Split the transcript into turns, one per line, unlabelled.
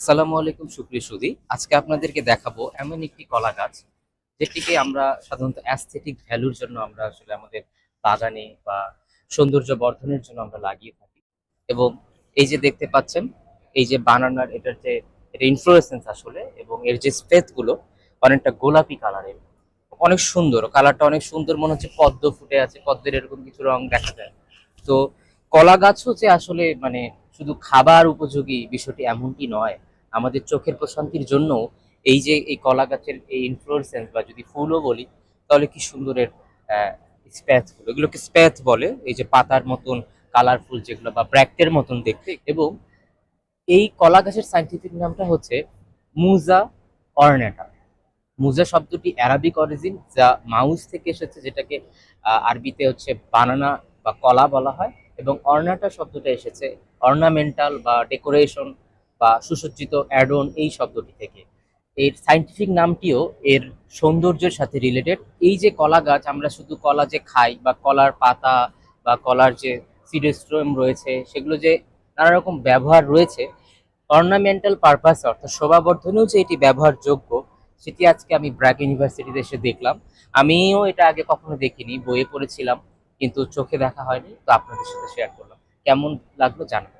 আসসালামু আলাইকুম, সুপ্রিয় সুদী। আজকে আপনাদেরকে দেখাবো এমন একটি কলা গাছ, যেটিকে আমরা সাধারণত অ্যাস্থেটিক ভ্যালুর জন্য আমরা আসলে আমাদের বাগানে বা সৌন্দর্য বর্ধনের জন্য আমরা লাগিয়ে থাকি। এবং এই যে দেখতে পাচ্ছেন, এই যে বানানার এটার যে এটা ইনফ্লোরেসেন্স আসলে এবং এর যে স্পেথগুলো অনেকটা গোলাপি কালারের অনেক সুন্দর কালারটা অনেক সুন্দর মনে হচ্ছে পদ্ম ফুটে আছে, পদ্মের এরকম কিছু রং দেখা যায়। তো কলা গাছও যে আসলে মানে শুধু খাবার উপযোগী বিষয়টি এমনটি নয়, আমাদের চোখের প্রশান্তির জন্য এই যে এই কলা গাছের এই ইনফ্লোরেসেন্স বা যদি ফুলও বলি, তাহলে কি সুন্দরের স্প্যাথগুলো এগুলোকে স্প্যাথ বলে, এই যে পাতার মতন কালারফুল যেগুলো বা ব্র্যাক্টের মতন দেখতে। এবং এই কলা গাছের সাইন্টিফিক নামটা হচ্ছে মুজা অর্নেটা। মুজা শব্দটি অ্যারাবিক অরিজিন যা মাউস থেকে এসেছে, যেটাকে আরবিতে হচ্ছে বানানা বা কলা বলা হয়। এবং অর্নাটা শব্দটা এসেছে অর্নামেন্টাল বা ডেকোরেশন বা সুসজ্জিত অ্যাডন এই শব্দটি থেকে। এর সাইন্টিফিক নামটিও এর সৌন্দর্যের সাথে রিলেটেড এই যে কলা গাছ, আমরা শুধু কলা যে খাই বা কলার পাতা বা কলার যে সিডেস্ট্রোম রয়েছে, সেগুলো যে নানা রকম ব্যবহার রয়েছে অর্নামেন্টাল পারপাস অর্থাৎ শোভাবর্ধনেও যে এটি ব্যবহারযোগ্য, সেটি আজকে আমি ব্র্যাক ইউনিভার্সিটিতে এসে দেখলাম। আমিও এটা আগে কখনো দেখিনি, বইয়ে পড়েছিলাম। কিন্তু চোখে দেখা হয়নি তো আপনাদের সাথে শেয়ার করলাম। কেমন লাগল জানান